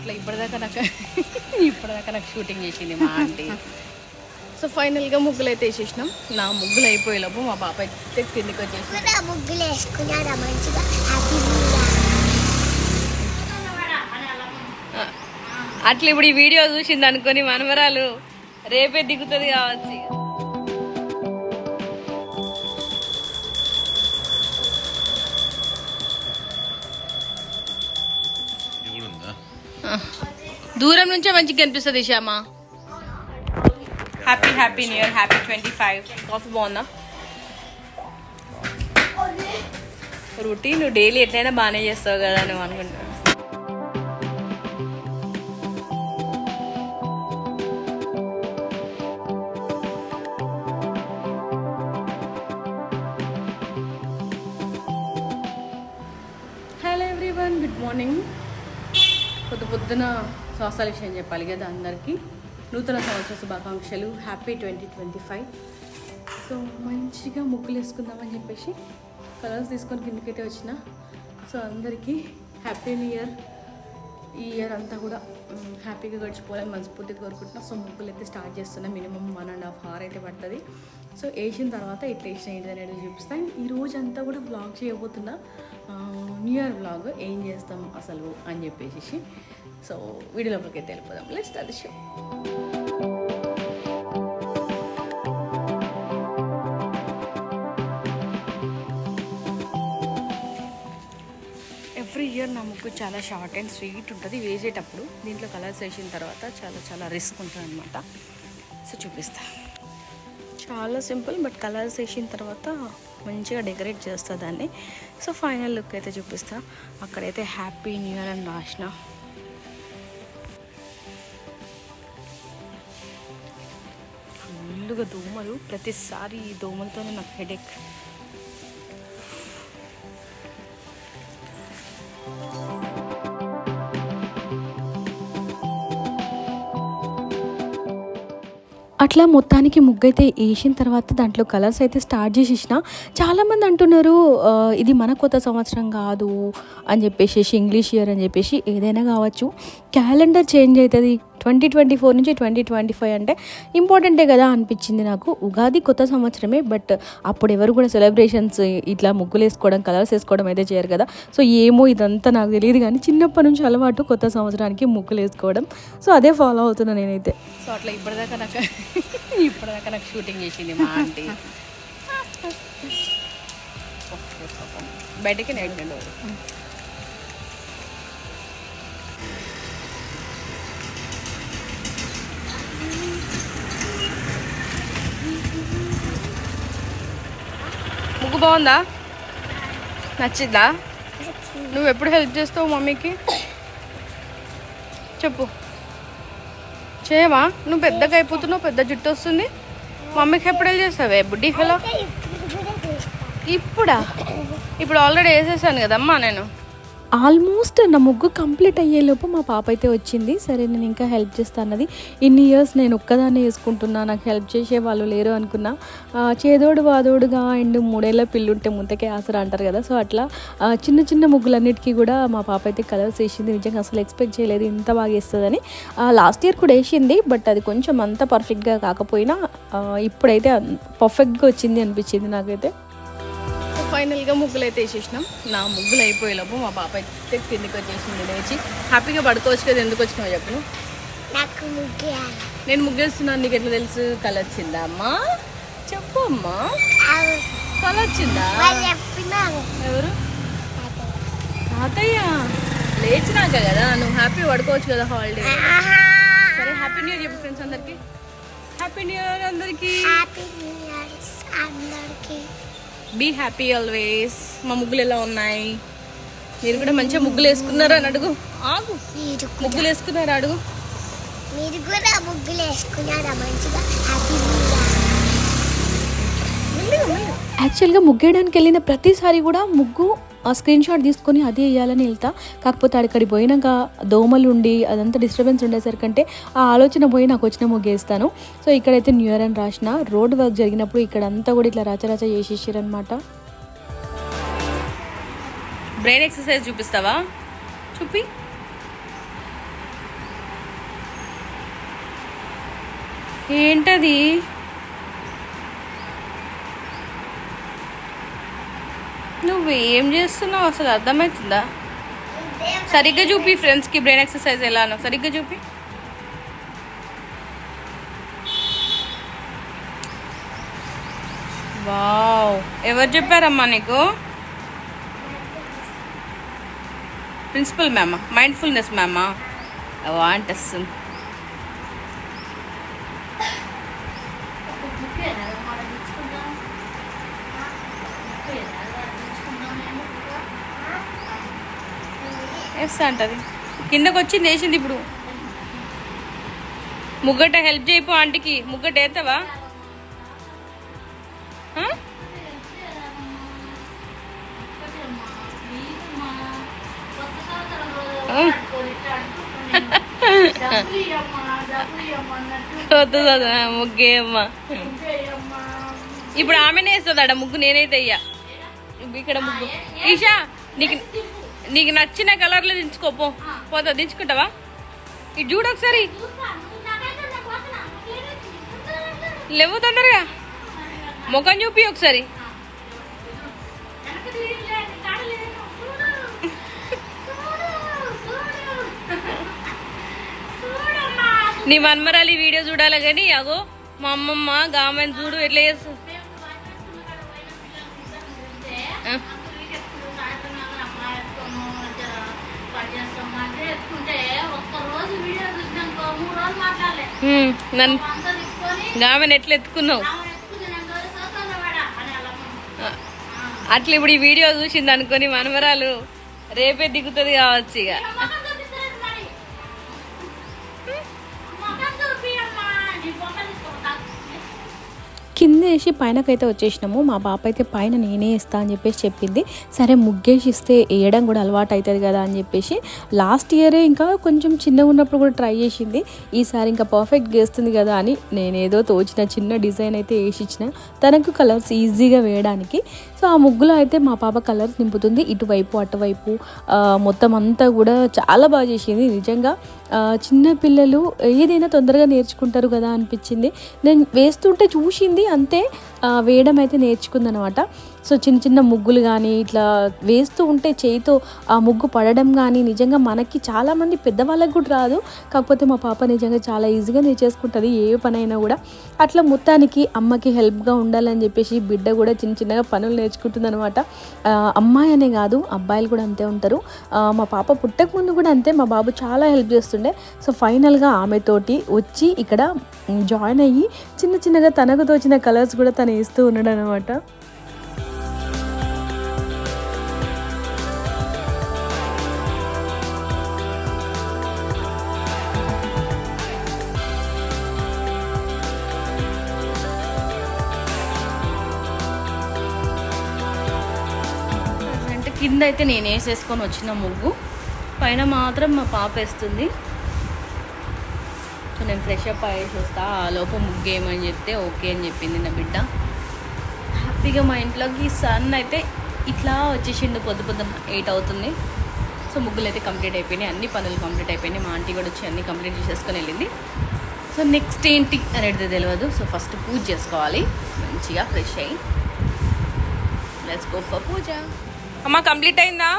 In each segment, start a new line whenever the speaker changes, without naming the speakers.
అట్లా ఇప్పటిదాకా నాకు ఇప్పటిదాకా నాకు షూటింగ్ చేసింది మా ఆంటీ. సో ఫైనల్గా ముగ్గులు అయితే వేసేసినాం. నా ముగ్గులు అయిపోయేలోపు మా పాప అయితే కిందికి వచ్చేసి
ముగ్గులు వేసుకున్నారా మంచిగా? హ్యాపీ
అట్లా ఇప్పుడు ఈ వీడియో చూసింది అనుకొని మనవరాలు రేపే దిగుతుంది కావచ్చు దూరం నుంచే మంచిగా కనిపిస్తుంది Shyama. Happy happy new year happy twenty five coffee బాగుందా రొటీన్ నువ్వు డైలీ ఎట్లయినా బాగానే చేస్తావు కదా నువ్వు అనుకుంటా శ్వాసాల చెప్పాలి కదా అందరికీ. నూతన సంవత్సర శుభాకాంక్షలు. Happy twenty twenty five so మంచిగా ముగ్గులు వేసుకుందామని చెప్పేసి కలర్స్ తీసుకొని కిందకైతే వచ్చిన. సో అందరికీ హ్యాపీ న్యూ ఇయర్ ఈ ఇయర్ అంతా కూడా హ్యాపీగా గడిచిపోవాలని మనస్ఫూర్తిగా కోరుకుంటున్నా. సో ముగ్గులు అయితే స్టార్ట్ చేస్తున్నా minimum one and half hour అయితే పడుతుంది. సో వేసిన తర్వాత ఇట్లా వేసిన ఏంటి అనేది చూపిస్తాను ఈ రోజు అంతా కూడా బ్లాగ్ చేయబోతున్నా న్యూ ఇయర్ బ్లాగ్ ఏం చేస్తాం అసలు అని చెప్పేసి సో వీడియో లోపలికి అయితే వెళ్ళిపోదాం లెట్స్ అది షో ఎవ్రీ ఇయర్ నా ముక్కు చాలా షార్ట్ అండ్ స్వీట్ ఉంటుంది. వేసేటప్పుడు దీంట్లో కలర్స్ వేసిన తర్వాత చాలా చాలా రిస్క్ ఉంటుంది అనమాట సో చూపిస్తా. చాలా సింపుల్ బట్ కలర్స్ వేసిన తర్వాత మంచిగా డెకరేట్ చేస్తా దాన్ని. సో ఫైనల్ లుక్ అయితే చూపిస్తా. అక్కడైతే హ్యాపీ న్యూ ఇయర్ అని రాసిన. ఫుల్గా దోమలు ప్రతిసారి ఈ దోమలతోనే నాకు హెడేక్ అట్లా మొత్తానికి ముగ్గు అయితే వేసిన తర్వాత దాంట్లో కలర్స్ అయితే స్టార్ట్ చేసేసిన. చాలామంది అంటున్నారు ఇది మన కొత్త సంవత్సరం కాదు అని చెప్పేసి ఇంగ్లీష్ ఇయర్ అని చెప్పేసి ఏదైనా కావచ్చు. క్యాలెండర్ చేంజ్ అవుతుంది ట్వంటీ ట్వంటీ ఫోర్ నుంచి ట్వంటీ ట్వంటీ ఫైవ్ అంటే ఇంపార్టెంటే కదా అనిపించింది నాకు. ఉగాది కొత్త సంవత్సరమే బట్ అప్పుడు ఎవరు కూడా సెలబ్రేషన్స్ ఇట్లా ముగ్గులు వేసుకోవడం కలర్స్ వేసుకోవడం అయితే చేయరు కదా. సో ఏమో ఇదంతా నాకు తెలియదు కానీ చిన్నప్పటి నుంచి అలవాటు కొత్త సంవత్సరానికి ముగ్గులు వేసుకోవడం. సో అదే ఫాలో అవుతున్నా నేనైతే. సో అట్లా ఇప్పటిదాకా నాకు ఇప్పటిదాకా నాకు షూటింగ్ చేసింది మా ఆంటీ. బయటకి నైట్ ముగ్గు బాగుందా? నచ్చిందా నువ్వు ఎప్పుడు హెల్ప్ చేస్తావు మమ్మీకి? చెప్పు. చేయవా? నువ్వు పెద్దగా అయిపోతున్నావు పెద్ద జుట్టు వస్తుంది. మమ్మీకి ఎప్పుడు వెళ్ళి చేస్తావే? బుడ్డి హలో ఇప్పుడా ఇప్పుడు? ఆల్రెడీ వేసేసాను కదమ్మా నేను. ఆల్మోస్ట్ నా ముగ్గు కంప్లీట్ అయ్యేలోపు మా పాప అయితే వచ్చింది. సరే నేను ఇంకా హెల్ప్ చేస్తాను అన్నది. ఇన్ని ఇయర్స్ నేను ఒక్కదాన్నే వేసుకుంటున్నా నాకు హెల్ప్ చేసే వాళ్ళు లేరు అనుకున్నా. చేదోడు వాదోడుగా అండ్ మూడేళ్ళ పిల్లుంటే ముంతకే ఆసరా అంటారు కదా. సో అట్లా చిన్న చిన్న ముగ్గులన్నిటికీ కూడా మా పాప అయితే కలర్స్ వేసింది. నిజంగా అసలు ఎక్స్పెక్ట్ చేయలేదు ఇంత బాగా వేస్తుందని. లాస్ట్ ఇయర్ కూడా వేసింది బట్ అది కొంచెం అంత పర్ఫెక్ట్గా కాకపోయినా ఇప్పుడైతే పర్ఫెక్ట్గా వచ్చింది అనిపించింది నాకైతే. ఫైనల్గా ముగ్గులు అయితే వేసేసినాం. నా ముగ్గులు అయిపోయేలోపు మా పాప అయితే కిందికి వచ్చేసింది లేచి. హ్యాపీగా పడుకోవచ్చు కదా ఎందుకు వచ్చినావు చెప్పు?
నాకు
నేను ముగ్గేస్తున్నాను నీకు ఎట్లా తెలుసు? కళ వచ్చిందా అమ్మా? చెప్పు అమ్మా. కళ వచ్చిందా? ఎవరు? తాతయ్య. లేచినాక కదా నువ్వు హ్యాపీ పడుకోవచ్చు కదా హాలిడే. సరే హ్యాపీ న్యూ ఇయర్ చెప్పు ఫ్రెండ్స్ అందరికి. హ్యాపీ న్యూ ఇయర్ అందరికి
హ్యాపీ న్యూ ఇయర్ అందరికి.
బీ హ్యాపీ ఆల్వేస్ మా ముగ్గులు ఎలా ఉన్నాయి? మీరు కూడా మంచిగా ముగ్గులు వేసుకున్నారా అని అడుగు. ఆగు.
మీరు
ముగ్గులు వేసుకున్నారా అడుగు.
మీరు కూడా ముగ్గులు వేసుకున్నారా మంచిగా హ్యాపీ
యాక్చువల్గా ముగ్గేయడానికి వెళ్ళిన ప్రతిసారి కూడా ముగ్గు ఆ స్క్రీన్ షాట్ తీసుకొని అది వేయాలని వెళ్తా. కాకపోతే అక్కడికి పోయినాక దోమలు ఉండి అదంతా డిస్టర్బెన్స్ ఉండేసరికంటే ఆ ఆలోచన పోయి నాకు వచ్చిన ముగ్గేస్తాను. సో ఇక్కడైతే న్యూ ఇయర్ అని రాసిన. రోడ్ వర్క్ జరిగినప్పుడు ఇక్కడ అంతా కూడా ఇట్లా రచరచ చేసేసారనమాట
బ్రెయిన్ ఎక్సర్సైజ్ చూపిస్తావా? చూపి. ఏంటది? నువ్వు ఏం చేస్తున్నావు? అసలు అర్థమవుతుందా? సరిగ్గా చూపి ఫ్రెండ్స్కి బ్రెయిన్ ఎక్సర్సైజ్ ఎలానో సరిగ్గా చూపి. వావ్. ఎవరు చెప్పారమ్మా నీకు? ప్రిన్సిపల్ మ్యామ్ మైండ్ఫుల్నెస్ మ్యామా వాంటస్తుంది వేస్తా అంటది. కిందకు వచ్చి వేసింది ఇప్పుడు. ముగ్గట హెల్ప్ చేయపో ఆంటీకి. ముగ్గట వేస్తావా వద్దు ముగ్గే అమ్మా. ఇప్పుడు ఆమెనే వేస్తుందట ముగ్గు నేనైతే అయ్యా ఇక్కడ ముగ్గు. ఈషా నీకు నీకు నచ్చిన కలర్లో దించుకోపో పోతా దించుకుంటావా? ఇది చూడు ఒకసారి. లేవు తొందరగా ముఖం చూపి ఒకసారి. నీ మన్మరాలి వీడియో చూడాలి కానీ అగో మా అమ్మమ్మ గామని చూడు ఎట్లా చేస్తుంది? నన్ను గామెను ఎట్లా ఎత్తుకున్నావు? అట్లా ఇప్పుడు ఈ వీడియో చూసింది అనుకొని మనమరాలు రేపే దిగుతుంది కావచ్చు ఇక.
చేసి పైనకైతే వచ్చేసినాము. మా పాప అయితే పైన నేనే ఇస్తా అని చెప్పేసి చెప్పింది. సరే ముగ్గేసి ఇస్తే వేయడం కూడా అలవాటు అవుతుంది కదా అని చెప్పేసి లాస్ట్ ఇయరే ఇంకా కొంచెం చిన్నగా ఉన్నప్పుడు కూడా ట్రై చేసింది. ఈసారి ఇంకా పర్ఫెక్ట్ వేస్తుంది కదా అని నేనేదో తోచిన చిన్న డిజైన్ అయితే వేసి ఇచ్చిన. తనకు కలర్స్ ఈజీగా వేయడానికి. సో ఆ ముగ్గులో అయితే మా పాప కలర్స్ నింపుతుంది. ఇటువైపు అటువైపు మొత్తం అంతా కూడా చాలా బాగా చేసింది. నిజంగా చిన్న పిల్లలు ఏదైనా తొందరగా నేర్చుకుంటారు కదా అనిపించింది. నేను వేస్తుంటే చూసింది అంతే. వేయడం అయితే నేర్చుకుందనమాట. సో చిన్న చిన్న ముగ్గులు కానీ ఇట్లా వేస్తూ ఉంటే చేయితో ఆ ముగ్గు పడడం కానీ నిజంగా మనకి చాలామంది పెద్దవాళ్ళకి కూడా రాదు. కాకపోతే మా పాప నిజంగా చాలా ఈజీగా నేర్చేసుకుంటుంది ఏ పనైనా కూడా. అట్లా మొత్తానికి అమ్మకి హెల్ప్గా ఉండాలని చెప్పేసి బిడ్డ కూడా చిన్న చిన్నగా పనులు నేర్చుకుంటుందనమాట. అమ్మాయి అనే కాదు అబ్బాయిలు కూడా అంతే ఉంటారు. మా పాప పుట్టక ముందు కూడా అంతే మా బాబు చాలా హెల్ప్ చేస్తుండే. సో ఫైనల్గా ఆమెతోటి వచ్చి ఇక్కడ జాయిన్ అయ్యి చిన్న చిన్నగా తనకు తోచిన కలర్స్ కూడా తను ఇస్తూ ఉన్నాడు అనమాట
అంటే కింద అయితే నేను వేసేసుకొని వచ్చిన ముగ్గు. పైన మాత్రం మా పాప వేస్తుంది. సో నేను ఫ్రెష్ అప్ అయ్యేసి వస్తా. ఆ లోపు ముగ్గు ఏమని చెప్తే ఓకే అని చెప్పింది నా బిడ్డ. హ్యాపీగా మా ఇంట్లోకి సన్ అయితే ఇట్లా వచ్చేసిండు పొద్దు పొద్దున్న ఎయిట్ అవుతుంది. సో ముగ్గులు అయితే కంప్లీట్ అయిపోయినాయి. అన్ని పనులు కంప్లీట్ అయిపోయినాయి. మా ఆంటీ కూడా వచ్చి అన్ని కంప్లీట్ చేసేసుకొని వెళ్ళింది. సో నెక్స్ట్ ఏంటి అనేది తెలియదు సో ఫస్ట్ పూజ చేసుకోవాలి. మంచిగా ఫ్రెష్ అయ్యి. Let's go for puja. అమ్మ కంప్లీట్ అయిందా?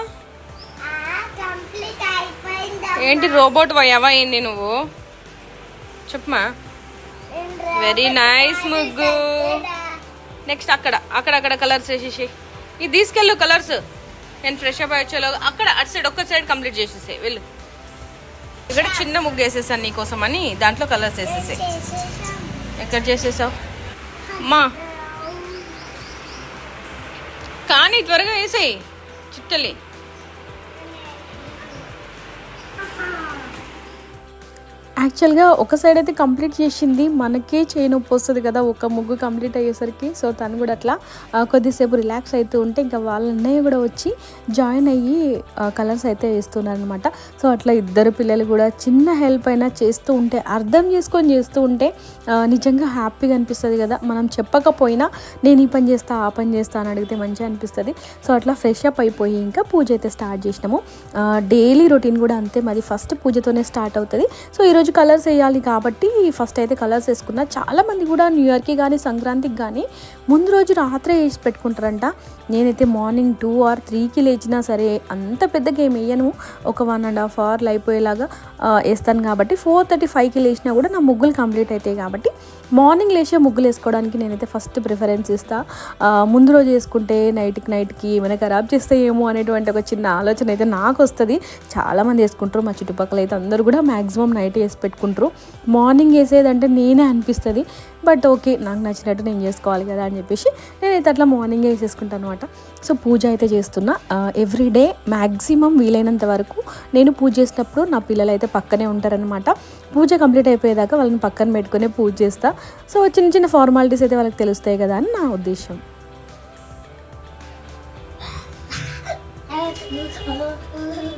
ఏంటి రోబోట్ పోయావా? ఏంది నువ్వు? చెప్పమా వెరీ నైస్ ముగ్గు. నెక్స్ట్ అక్కడ అక్కడక్కడ కలర్స్ వేసేసి ఇది తీసుకెళ్ళు కలర్స్ నేను ఫ్రెష్ అప్ వచ్చేలో అక్కడ అటు సైడ్ ఒక్క సైడ్ కంప్లీట్ చేసేసాయి. వెళ్ళు. ఇక్కడ చిన్న ముగ్గు వేసేసాను నీకోసం అని దాంట్లో కలర్స్ వేసేసాయి. ఎక్కడ చేసేసావు? అమ్మా కానీ త్వరగా వేసేయి. చిట్టలి.
యాక్చువల్గా ఒక సైడ్ అయితే కంప్లీట్ చేసింది మనకే చేయి నొప్పి వస్తుంది కదా ఒక ముగ్గు కంప్లీట్ అయ్యేసరికి. సో తను కూడా అట్లా కొద్దిసేపు రిలాక్స్ అవుతూ ఉంటే ఇంకా వాళ్ళ అన్నయ్య కూడా వచ్చి జాయిన్ అయ్యి కలర్స్ అయితే వేస్తున్నారు అనమాట సో అట్లా ఇద్దరు పిల్లలు కూడా చిన్న హెల్ప్ అయినా చేస్తూ ఉంటే అర్థం చేసుకొని చేస్తూ ఉంటే నిజంగా హ్యాపీగా అనిపిస్తుంది కదా. మనం చెప్పకపోయినా నేను ఈ పని చేస్తా ఆ పని చేస్తా అని అడిగితే మంచిగా అనిపిస్తుంది. సో అట్లా ఫ్రెష్ అప్ అయిపోయి ఇంకా పూజ అయితే స్టార్ట్ చేసినాము. డైలీ రొటీన్ కూడా అంతే మాది ఫస్ట్ పూజతోనే స్టార్ట్ అవుతుంది. సో ఈరోజు రోజు కలర్స్ వేయాలి కాబట్టి ఫస్ట్ అయితే కలర్స్ వేసుకున్నా. చాలామంది కూడా న్యూ ఇయర్కి కానీ సంక్రాంతికి కానీ ముందు రోజు రాత్రే వేసి పెట్టుకుంటారంట. నేనైతే మార్నింగ్ టూ ఆర్ త్రీకి లేచినా సరే అంత పెద్దగా గేమ్ వేయను. ఒక వన్ అండ్ హాఫ్ అవర్లు అయిపోయేలాగా వేస్తాను కాబట్టి ఫోర్ థర్టీ ఫైవ్కి లేచినా కూడా నా ముగ్గులు కంప్లీట్ అవుతాయి కాబట్టి మార్నింగ్ లేచే ముగ్గులు వేసుకోవడానికి నేనైతే ఫస్ట్ ప్రిఫరెన్స్ ఇస్తాను ముందు రోజు వేసుకుంటే నైట్కి నైట్కి ఏమైనా ఖరాబ్ చేస్తాయేమో అనేటువంటి ఒక చిన్న ఆలోచన అయితే నాకు వస్తుంది. చాలామంది వేసుకుంటారు. మా చుట్టుపక్కల అయితే అందరూ కూడా మ్యాక్సిమం నైట్ వేసి పెట్టుకుంటారు. మార్నింగ్ వేసేదంటే నేనే అనిపిస్తుంది. బట్ ఓకే నాకు నచ్చినట్టు నేను చేసుకోవాలి కదా అని చెప్పేసి నేనైతే అట్లా మార్నింగే వేసేసుకుంటాను అనమాట సో పూజ అయితే చేస్తున్నా. ఎవ్రీ డే మ్యాక్సిమం వీలైనంత వరకు నేను పూజ చేసినప్పుడు నా పిల్లలు అయితే పక్కనే ఉంటారనమాట పూజ కంప్లీట్ అయిపోయేదాకా వాళ్ళని పక్కన పెట్టుకునే పూజ చేస్తా. సో చిన్న చిన్న ఫార్మాలిటీస్ అయితే వాళ్ళకి తెలుస్తాయి కదా అని నా ఉద్దేశం.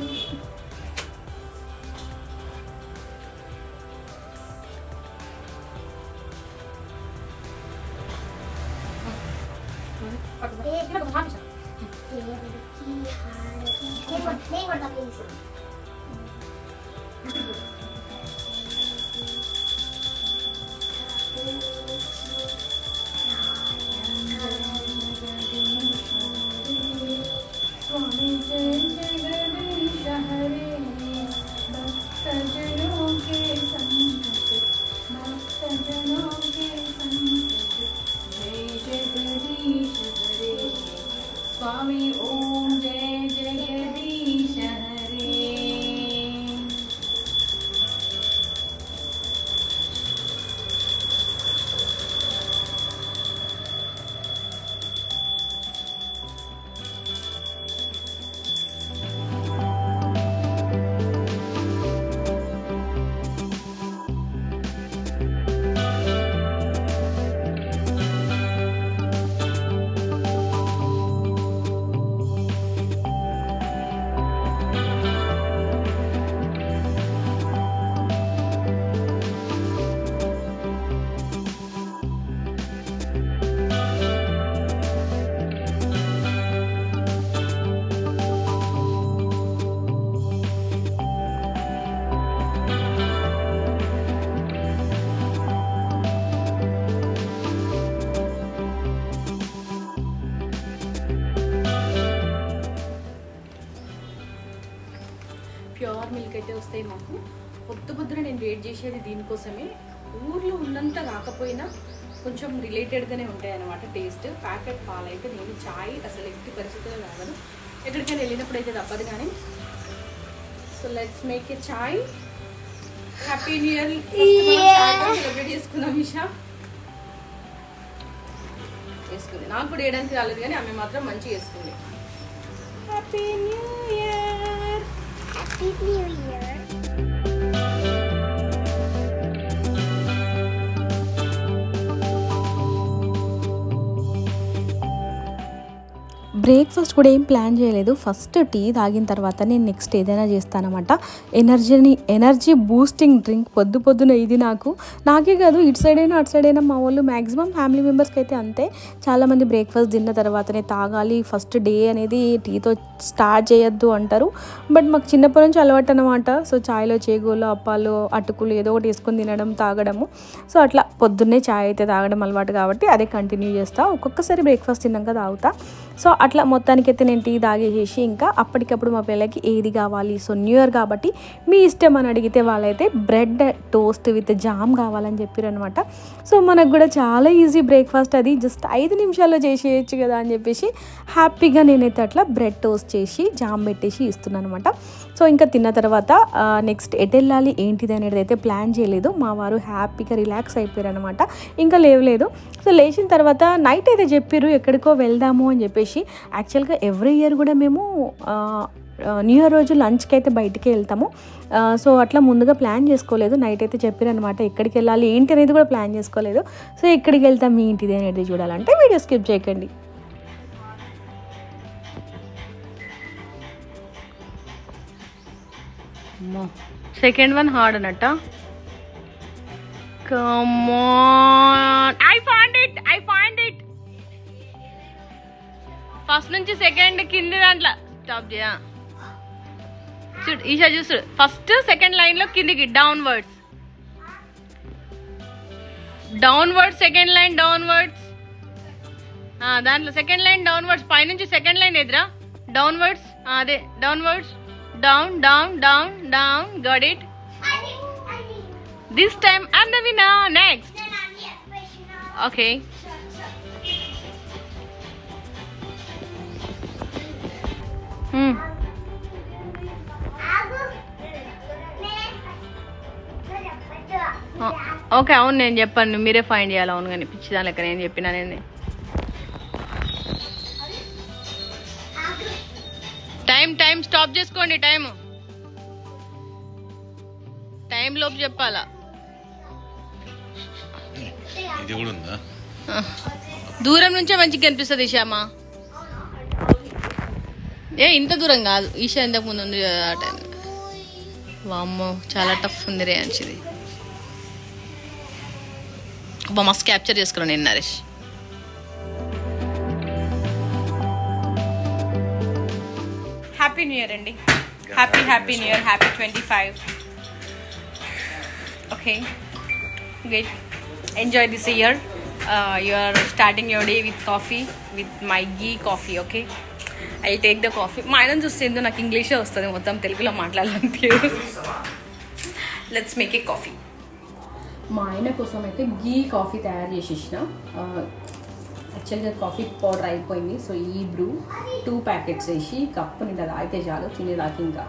వస్తాయి మాకు. పొద్దు పొద్దున నేను వెయిట్ చేసేది దీనికోసమే. ఊర్లో ఉన్నంత కాకపోయినా కొంచెం రిలేటెడ్గానే ఉంటాయి అన్నమాట టేస్ట్ ప్యాకెట్ పాలు అయితే నేను చాయ్ అసలు ఎట్టి పరిస్థితుల్లో తాగను. ఎక్కడికైనా వెళ్ళినప్పుడు అయితే తప్పదు కానీ. So let's make a chai happy new year celebrate చేసుకుందాం ఇషా. వేసుకుంది నాకు కూడా వేయడానికి రాలేదు కానీ ఆమె మాత్రం మంచిగా వేసుకుంది happy new year
happy new year
breakfast కూడా ఏం ప్లాన్ చేయలేదు. ఫస్ట్ టీ తాగిన తర్వాత నేను నెక్స్ట్ ఏదైనా చేస్తానమాట. ఎనర్జీని ఎనర్జీ బూస్టింగ్ డ్రింక్ పొద్దు పొద్దున ఇది నాకు. నాకే కాదు ఇటు సైడ్ అయినా అటు సైడ్ అయినా మా వాళ్ళు మ్యాక్సిమం ఫ్యామిలీ మెంబర్స్కి అయితే అంతే. చాలామంది బ్రేక్ఫాస్ట్ తిన్న తర్వాతనే తాగాలి. ఫస్ట్ డే అనేది టీతో స్టార్ట్ చేయొద్దు అంటారు. బట్ మాకు చిన్నప్పటి నుంచి అలవాటు అనమాట సో చాయ్లో చేగోలు అప్పాలు అటుకులు ఏదో ఒకటి వేసుకొని తినడం తాగడము. సో అట్లా పొద్దున్నే చాయ్ అయితే తాగడం అలవాటు కాబట్టి అదే కంటిన్యూ చేస్తా. ఒక్కొక్కసారి బ్రేక్ఫాస్ట్ తిన్నాక తాగుతా. సో అట్లా మొత్తానికి అయితే నేను టీ తాగేసేసి ఇంకా అప్పటికప్పుడు మా పిల్లలకి ఏది కావాలి? సో న్యూ ఇయర్ కాబట్టి మీ ఇష్టం అని అడిగితే వాళ్ళైతే బ్రెడ్ టోస్ట్ విత్ జామ్ కావాలని చెప్పారు అనమాట సో మనకు కూడా చాలా ఈజీ బ్రేక్ఫాస్ట్ అది. జస్ట్ ఐదు నిమిషాల్లో చేసేయచ్చు కదా అని చెప్పేసి హ్యాపీగా నేనైతే అట్లా బ్రెడ్ టోస్ట్ చేసి జామ్ పెట్టేసి ఇస్తున్నాను అనమాట సో ఇంకా తిన్న తర్వాత నెక్స్ట్ ఎటు వెళ్ళాలి ఏంటిది అనేది అయితే ప్లాన్ చేయలేదు. మా వారు హ్యాపీగా రిలాక్స్ అయిపోయారు అనమాట ఇంకా లేవలేదు. సో లేచిన తర్వాత నైట్ అయితే చెప్పారు ఎక్కడికో వెళ్దాము అని చెప్పేసి. యాక్చువల్గా ఎవ్రీ ఇయర్ కూడా మేము న్యూ ఇయర్ రోజు లంచ్కి అయితే బయటికి వెళ్తాము. సో అట్లా ముందుగా ప్లాన్ చేసుకోలేదు. నైట్ అయితే చెప్పారు అనమాట ఎక్కడికి వెళ్ళాలి ఏంటి అనేది కూడా ప్లాన్ చేసుకోలేదు. సో ఎక్కడికి వెళ్తాం ఏంటిది అనేది చూడాలంటే వీడియో స్కిప్ చేయకండి.
సెకండ్ వన్ హార్డ్ అన్నట్ట. I find it I find it first నుంచి సెకండ్ కింది దాంట్లో. స్టాప్ చేయ చూడు ఈషా చూసు ఫస్ట్ సెకండ్ లైన్లో కిందికి downwards second line downwards దాంట్లో సెకండ్ లైన్ డౌన్వర్డ్స్ పైనుంచి సెకండ్ లైన్ ఎదురా. డౌన్వర్డ్స్ అదే downwards down down down down got it this time I'm the winner next okay Hmm. Okay అవును నేను చెప్పాను. మీరే ఫైండ్ చేయాలి. అవును కానీ పిచ్చి దాని లెక్క నేను చెప్పినా నేను. టైం టైం స్టాప్ చేసుకోండి టైం టైం లోపు చెప్పాలా?
ఇది కూడా ఉందా?
దూరం నుంచే మంచిగా కనిపిస్తుంది ఈషామా ఏ ఇంత దూరం కాదు. ఈషా ఇంతకు ముందు ఉంది కదా ఆ టైం వామ్మో చాలా టఫ్ ఉంది రే అంచిది. అబ్బా మస్తు క్యాప్చర్ చేసుకున్నాను నేను నరేష్. హ్యాపీ న్యూ ఇయర్ అండి happy happy new year happy twenty five okay enjoy this year. Uh, you are starting your day with coffee with my ghee coffee okay? I take the coffee మా ఆయన చూస్తే ఏందో నాకు ఇంగ్లీషే వస్తుంది మొత్తం తెలుగులో మాట్లాడాలంటే. లెట్స్ మేక్ ఏ కాఫీ
మా ఆయన కోసం అయితే గీ కాఫీ తయారు చేసేసిన. యాక్చువల్గా కాఫీ పౌడర్ అయిపోయింది. సో ఈ బ్రూ టూ ప్యాకెట్స్ వేసి కప్పు నిండా తాగితే చాలు తినేదాకా ఇంకా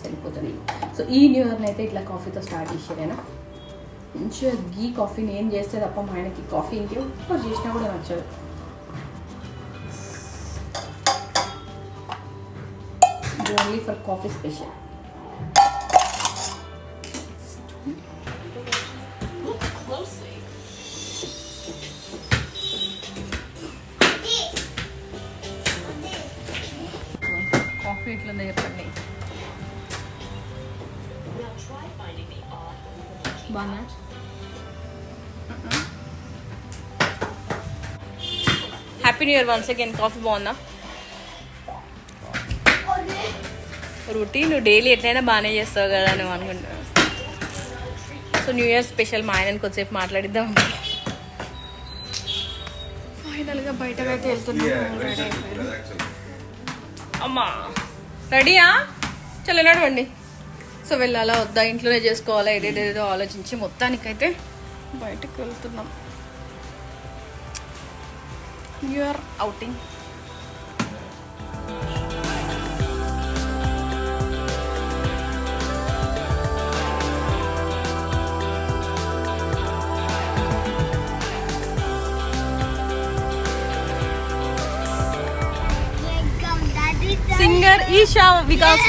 సరిపోతుంది. సో ఈ న్యూ ఇయర్ని అయితే ఇట్లా కాఫీతో స్టార్ట్ చేసేదేనా మంచిగా గీ కాఫీ నేను చేస్తే తప్ప మా ఆయనకి కాఫీ ఇంకెవ్వరు చేసినా కూడా నచ్చదు. Only for coffee special
new year once again coffee బాగుందా రొటీన్ నువ్వు డైలీ ఎట్లయినా బాగానే చేస్తావు కదా నువ్వు అనుకుంటున్నా సో న్యూ ఇయర్ స్పెషల్ మా ఆయనని కొద్దిసేపు మాట్లాడిద్దాం. ఫైనల్గా బయటకు అయితే వెళ్తున్నాం అమ్మా. రెడీయా? చలో నడవండి. సో వెళ్ళాలా? వద్దా? ఇంట్లోనే చేసుకోవాలా? ఏదేదేదో ఆలోచించి మొత్తానికైతే బయటకు వెళ్తున్నాం. New year outing singer Esha Vikas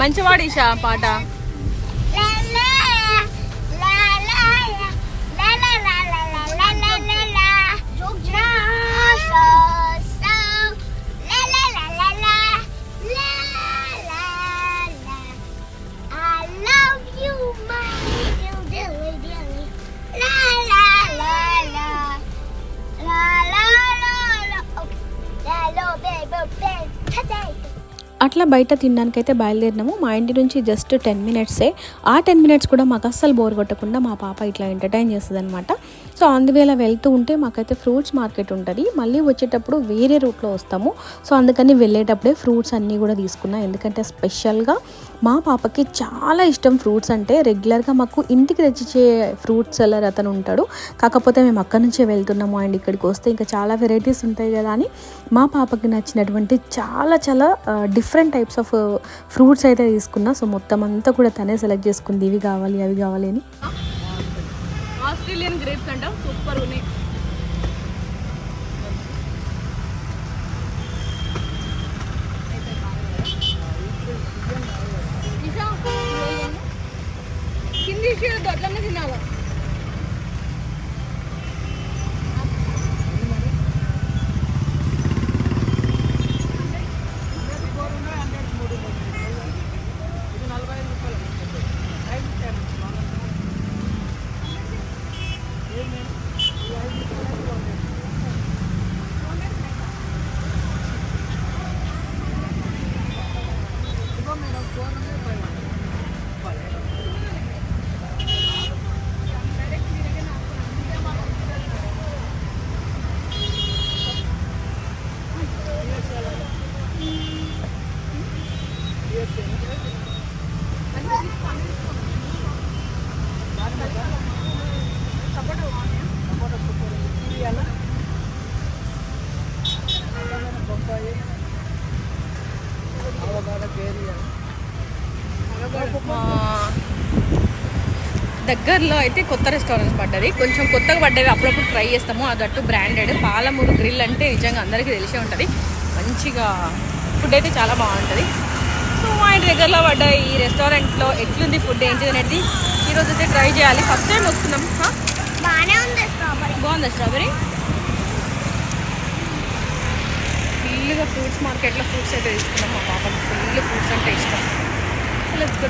మంచివాడు ఈషా పాట
అట్లా బయట తినడానికైతే బయలుదేరినాము. మా ఇంటి నుంచి జస్ట్ టెన్ మినిట్సే ఆ టెన్ మినిట్స్ కూడా మాకు అస్సలు బోర్ కొట్టకుండా మా పాప ఇట్లా ఎంటర్టైన్ చేస్తుంది అనమాట సో అందువేళ వెళ్తూ ఉంటే మాకైతే ఫ్రూట్స్ మార్కెట్ ఉంటుంది. మళ్ళీ వచ్చేటప్పుడు వేరే రూట్లో వస్తాము. సో అందుకని వెళ్ళేటప్పుడే ఫ్రూట్స్ అన్నీ కూడా తీసుకున్నా. ఎందుకంటే స్పెషల్గా మా పాపకి చాలా ఇష్టం ఫ్రూట్స్ అంటే. రెగ్యులర్గా మాకు ఇంటికి తెచ్చిచ్చే ఫ్రూట్ సెల్లర్ అతను ఉంటాడు. కాకపోతే మేము అక్కడి నుంచే వెళ్తున్నాము అండ్ ఇక్కడికి వస్తే ఇంకా చాలా వెరైటీస్ ఉంటాయి కదా అని మా పాపకి నచ్చినటువంటి చాలా చాలా డిఫరెంట్ టైప్స్ ఆఫ్ ఫ్రూట్స్ అయితే తీసుకున్నా. సో మొత్తం అంతా కూడా తనే సెలెక్ట్ చేసుకుంది. ఇవి కావాలి అవి కావాలి అని.
ఆస్ట్రేలియన్ గ్రేప్స్ అంటాం. సూపర్ ఉన్నాయి. దగ్గరలో అయితే కొత్త రెస్టారెంట్స్ పడ్డది. కొంచెం కొత్తగా పడ్డవి అప్పుడప్పుడు ట్రై చేస్తాము. అదట్టు బ్రాండెడ్ పాలమూరు గ్రిల్ అంటే నిజంగా అందరికీ తెలిసే ఉంటుంది. మంచిగా ఫుడ్ అయితే చాలా బాగుంటుంది. ఇంటి దగ్గరలో పడ్డ ఈ రెస్టారెంట్లో ఎట్లుంది ఫుడ్ ఏంటి అనేది ఈరోజు అయితే ట్రై చేయాలి. ఫస్ట్ టైం వస్తున్నాం?
బాగానే ఉంది స్ట్రాబెరీ
బాగుందా స్ట్రాబెరీ ఫుల్గా ఫ్రూట్స్ మార్కెట్లో ఫ్రూట్స్ అయితే తీసుకున్నాం మా పాపకి. ఫుల్ ఫ్రూట్స్ అంటే ఇష్టం. సో లెట్స్ గో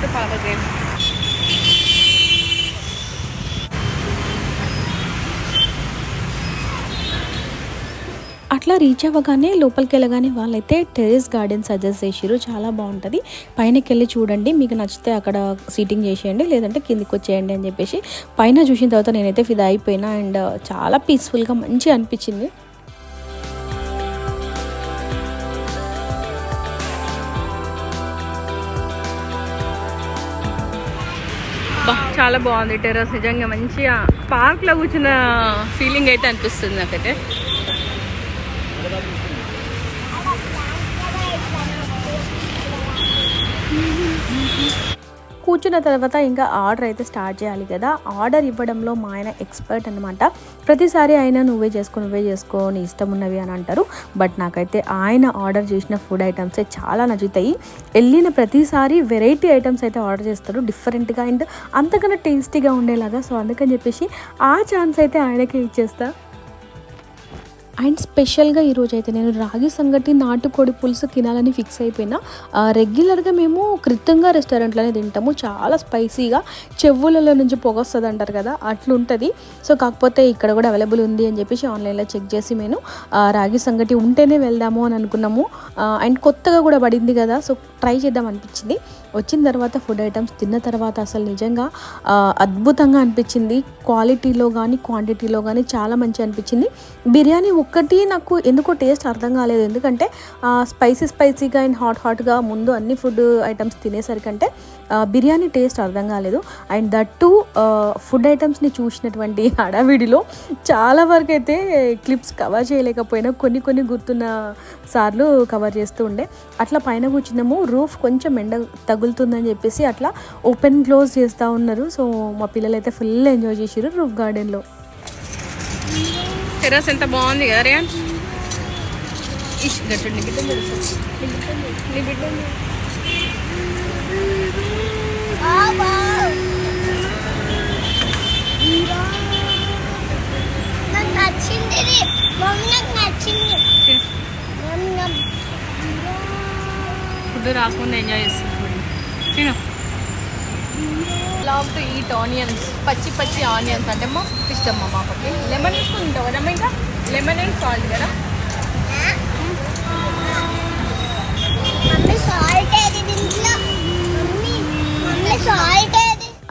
అట్లా రీచ్ అవ్వగానే లోపలికి వెళ్ళగానే వాళ్ళైతే టెరెస్ గార్డెన్ సజెస్ట్ చేసిరు చాలా బాగుంటుంది. పైనకి వెళ్ళి చూడండి. మీకు నచ్చితే అక్కడ సీటింగ్ చేసేయండి. లేదంటే కిందికి వచ్చేయండి అని చెప్పేసి పైన చూసిన తర్వాత నేనైతే ఫిదా అయిపోయినా. అండ్ uh, చాలా పీస్ఫుల్గా మంచిగా అనిపించింది.
చాలా బాగుంది. టెర్రస్ నిజంగా మంచిగా పార్క్లో కూర్చున్న ఫీలింగ్ అయితే అనిపిస్తుంది నాకైతే.
కూర్చున్న తర్వాత ఇంకా ఆర్డర్ అయితే స్టార్ట్ చేయాలి కదా. ఆర్డర్ ఇవ్వడంలో మా ఆయన ఎక్స్పర్ట్ అనమాట ప్రతిసారి ఆయన నువ్వే చేసుకో నువ్వే చేసుకో నీ ఇష్టం ఉన్నవి అని అంటారు. బట్ నాకైతే ఆయన ఆర్డర్ చేసిన ఫుడ్ ఐటమ్సే చాలా నచ్చుతాయి. వెళ్ళిన ప్రతిసారి వెరైటీ ఐటమ్స్ అయితే ఆర్డర్ చేస్తారు. డిఫరెంట్గా అండ్ అంతకన్నా టేస్టీగా ఉండేలాగా. సో అందుకని చెప్పేసి ఆ ఛాన్స్ అయితే ఆయనకే ఇచ్చేస్తాను అండ్ స్పెషల్గా ఈరోజు అయితే నేను రాగి సంగటి నాటుకోడి పులుసు తినాలని ఫిక్స్ అయిపోయినా రెగ్యులర్గా మేము కృతంగా రెస్టారెంట్లోనే తింటాము. చాలా స్పైసీగా చెవులలో నుంచి పొగ వస్తుంది అంటారు కదా అట్లుంటుంది. సో కాకపోతే ఇక్కడ కూడా అవైలబుల్ ఉంది అని చెప్పేసి ఆన్లైన్లో చెక్ చేసి నేను రాగి సంగటి ఉంటేనే వెళ్దాము అని అనుకున్నాము. అండ్ కొత్తగా కూడా పడింది కదా సో ట్రై చేద్దాం అనిపించింది. వచ్చిన తర్వాత ఫుడ్ ఐటమ్స్ తిన్న తర్వాత అసలు నిజంగా అద్భుతంగా అనిపించింది. క్వాలిటీలో కానీ క్వాంటిటీలో కానీ చాలా మంచి అనిపించింది. బిర్యానీ ఒక్కటి నాకు ఎందుకో టేస్ట్ అర్థం కాలేదు. ఎందుకంటే స్పైసీ స్పైసీగా అండ్ హాట్ హాట్గా ముందు అన్ని ఫుడ్ ఐటమ్స్ తినేసరికంటే బిర్యానీ టేస్ట్ అర్థం కాలేదు. అండ్ దట్ టు ఫుడ్ ఐటమ్స్ని చూసినటువంటి హడావిడిలో చాలా వరకు అయితే క్లిప్స్ కవర్ చేయలేకపోయినా కొన్ని కొన్ని గుర్తున్న సార్లు కవర్ చేస్తూ ఉండే. అట్లా పైన కూర్చున్నాము. రూఫ్ కొంచెం ఎండ తగులుతుందని చెప్పేసి అట్లా ఓపెన్ క్లోజ్ చేస్తూ ఉన్నారు. సో మా పిల్లలు అయితే ఫుల్ ఎంజాయ్ చేసారు రూఫ్ గార్డెన్లో.
టెరస్ ఎంత బాగుంది కదా రియా.
నచ్చింది మమ్మీ నాకు నచ్చింది.
ఫుడ్ రాకుండా ఎంజాయ్ చేస్తుంది తిను. లవ్ టు ఈట్ ఆనియన్స్ పచ్చి పచ్చి ఆనియన్స్ అంటే మా ఇష్టం మా పాపకి. లెమన్ వేసుకుని ఉంటావు కదమ్మా ఇంకా? లెమన్ అండ్ సాల్ట్ కదా?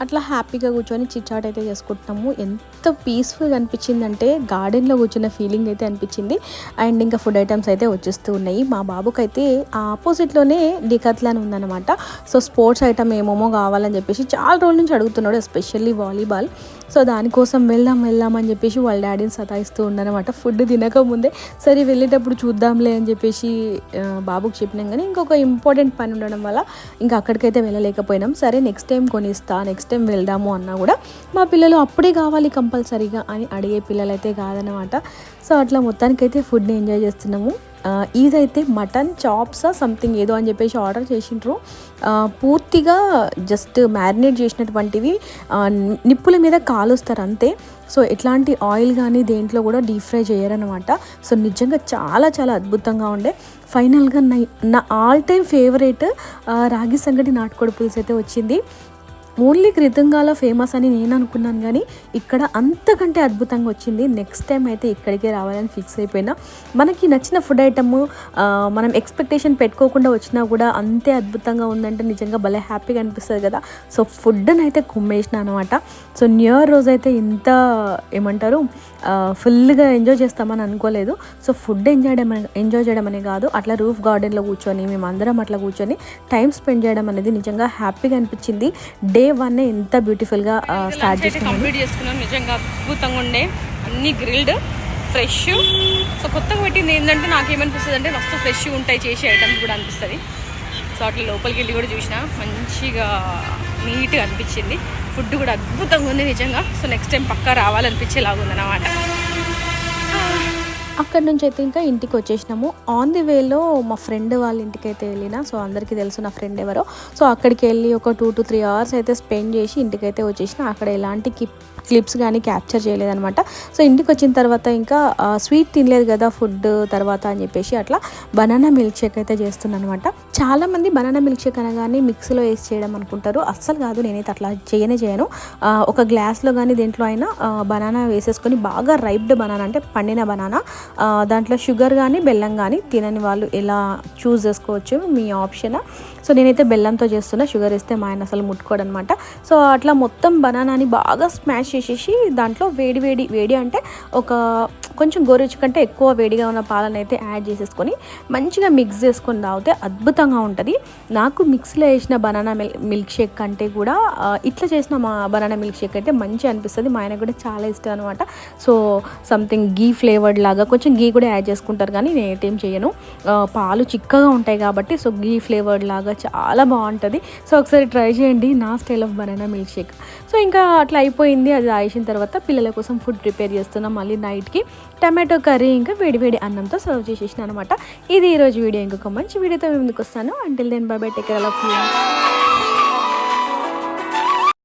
అట్లా హ్యాపీగా కూర్చొని చిట్చాట్ అయితే చేసుకుంటున్నాము. ఎంత పీస్ఫుల్గా అనిపించిందంటే గార్డెన్లో కూర్చున్న ఫీలింగ్ అయితే అనిపించింది. అండ్ ఇంకా ఫుడ్ ఐటమ్స్ అయితే వచ్చేస్తూ ఉన్నాయి. మా బాబుకి అయితే ఆ ఆపోజిట్లోనే డికత్లాన్ ఉందన్నమాట. సో స్పోర్ట్స్ ఐటమ్ ఏమేమో కావాలని చెప్పేసి చాలా రోజుల నుంచి అడుగుతున్నాడు ఎస్పెషల్లీ వాలీబాల్ సో దానికోసం వెళ్దాం వెళ్దాం అని చెప్పేసి వాళ్ళ డాడీని సతాయిస్తూ ఉండనమాట ఫుడ్ తినకముందే సరే వెళ్ళేటప్పుడు చూద్దాంలే అని చెప్పేసి బాబుకి చెప్పినాం కానీ ఇంకొక ఇంపార్టెంట్ పని ఉండడం వల్ల ఇంకా అక్కడికైతే వెళ్ళలేకపోయినాం. సరే నెక్స్ట్ టైం కొనిస్తా నెక్స్ట్ టైం వెళ్దాము అన్నా కూడా మా పిల్లలు అప్పుడే కావాలి కంపల్సరీగా అని అడిగే పిల్లలైతే కాదనమాట సో అట్లా మొత్తానికైతే ఫుడ్ని ఎంజాయ్ చేస్తున్నాము. ఇదైతే మటన్ చాప్స్ సంథింగ్ ఏదో అని చెప్పేసి ఆర్డర్ చేసిండ్రు. పూర్తిగా జస్ట్ మ్యారినేట్ చేసినటువంటివి నిప్పుల మీద కాలుస్తారు అంతే. సో ఎట్లాంటి ఆయిల్ కానీ దేంట్లో కూడా డీప్ ఫ్రై చేయరనమాట సో నిజంగా చాలా చాలా అద్భుతంగా ఉండే. ఫైనల్గా నా నా ఆల్ టైమ్ ఫేవరెట్ రాగి సంగటి నాటుకోడి పులుసు అయితే వచ్చింది. ఓన్లీ కృతంగాలో ఫేమస్ అని నేను అనుకున్నాను కానీ ఇక్కడ అంతకంటే అద్భుతంగా వచ్చింది. నెక్స్ట్ టైం అయితే ఇక్కడికే రావాలని ఫిక్స్ అయిపోయినా. మనకి నచ్చిన ఫుడ్ ఐటమ్ మనం ఎక్స్పెక్టేషన్ పెట్టుకోకుండా వచ్చినా కూడా అంతే అద్భుతంగా ఉందంటే నిజంగా భలే హ్యాపీగా అనిపిస్తుంది కదా. సో ఫుడ్ని అయితే కుమ్మేసిన అనమాట సో న్యూ ఇయర్ రోజు అయితే ఇంత ఏమంటారు ఫుల్గా ఎంజాయ్ చేస్తామని అనుకోలేదు. సో ఫుడ్ ఎంజాయ్ చేయడం ఎంజాయ్ చేయడం అనే కాదు. అట్లా రూఫ్ గార్డెన్లో కూర్చొని మేము అందరం అట్లా కూర్చొని టైం స్పెండ్ చేయడం అనేది నిజంగా హ్యాపీగా అనిపించింది. డే వన్ ఎంత బ్యూటిఫుల్గా స్టార్ట్
కంప్లీట్ చేసుకున్నాం. నిజంగా అద్భుతంగా ఉండే. అన్ని గ్రిల్డ్ ఫ్రెష్ సో కొత్తగా పెట్టింది ఏంటంటే నాకేమనిపిస్తుంది అంటే మస్తు ఫ్రెష్ ఉంటాయి చేసే ఐటమ్స్ కూడా అనిపిస్తుంది. సో అట్లా లోపలికి వెళ్ళి కూడా చూసిన. మంచిగా నీట్గా అనిపించింది. ఫుడ్ కూడా అద్భుతంగా ఉంది నిజంగా. సో నెక్స్ట్ టైం పక్కా రావాలనిపించేలాగా ఉందన్నమాట.
అక్కడ నుంచి అయితే ఇంకా ఇంటికి వచ్చేసినాము. ఆన్ ది వేలో మా ఫ్రెండ్ వాళ్ళ ఇంటికి అయితే వెళ్ళిన. సో అందరికీ తెలుసు నా ఫ్రెండ్ ఎవరో. సో అక్కడికి వెళ్ళి ఒక టూ టు త్రీ అవర్స్ అయితే స్పెండ్ చేసి ఇంటికి అయితే వచ్చేసిన. అక్కడ ఎలాంటి కిప్ క్లిప్స్ కానీ క్యాప్చర్ చేయలేదనమాట సో ఇంటికి వచ్చిన తర్వాత ఇంకా స్వీట్ తినలేదు కదా ఫుడ్ తర్వాత అని చెప్పేసి అట్లా బనానా మిల్క్ షేక్ అయితే చేస్తున్నాను చాలా మంది బనానా మిల్క్ షేక్ అనగానే మిక్సీలో వేసి చేయడం అనుకుంటారు. అస్సలు కాదు నేనైతే అట్లా చేయనే చేయను. ఒక గ్లాస్లో కానీ దేంట్లో అయినా బనానా వేసేసుకొని బాగా రైప్డ్ బనానా అంటే పండిన బనానా దాంట్లో షుగర్ కానీ బెల్లం కానీ తినని వాళ్ళు ఎలా చూస్ చేసుకోవచ్చు మీ ఆప్షన్. సో నేనైతే బెల్లంతో చేస్తున్నా షుగర్ వేస్తే మా ఆయన అసలు ముట్టుకోడనమాట సో అట్లా మొత్తం బనానాని బాగా స్మాష్ చేసేసి దాంట్లో వేడి వేడి వేడి అంటే ఒక కొంచెం గోరుచు కంటే ఎక్కువ వేడిగా ఉన్న పాలను అయితే యాడ్ చేసేసుకొని మంచిగా మిక్స్ చేసుకొని తాగితే అద్భుతంగా ఉంటుంది. నాకు మిక్స్లో వేసిన బనానా మిల్క్ షేక్ కంటే కూడా ఇట్లా చేసిన మా బనానా మిల్క్ షేక్ అయితే మంచిగా అనిపిస్తుంది. మా ఆయన కూడా చాలా ఇష్టం అనమాట సో సంథింగ్ గీ ఫ్లేవర్డ్ లాగా కొంచెం గీ కూడా యాడ్ చేసుకుంటారు కానీ నేను ఏం చేయను. పాలు చిక్కగా ఉంటాయి కాబట్టి సో గీ ఫ్లేవర్డ్ లాగా చాలా బాగుంటుంది. సో ఒకసారి ట్రై చేయండి నా style of banana milk shake so ఇంకా అట్లా అయిపోయింది అది ఆయిసిన తర్వాత పిల్లల కోసం ఫుడ్ ప్రిపేర్ చేస్తున్నాం మళ్ళీ నైట్కి. టమాటో కర్రీ ఇంకా వేడి వేడి అన్నంతో సర్వ్ చేసేసిన అనమాట ఇది ఈరోజు వీడియో. ఇంకొక మంచి వీడియోతో మేము ముందుకు వస్తాను. Until then bye bye take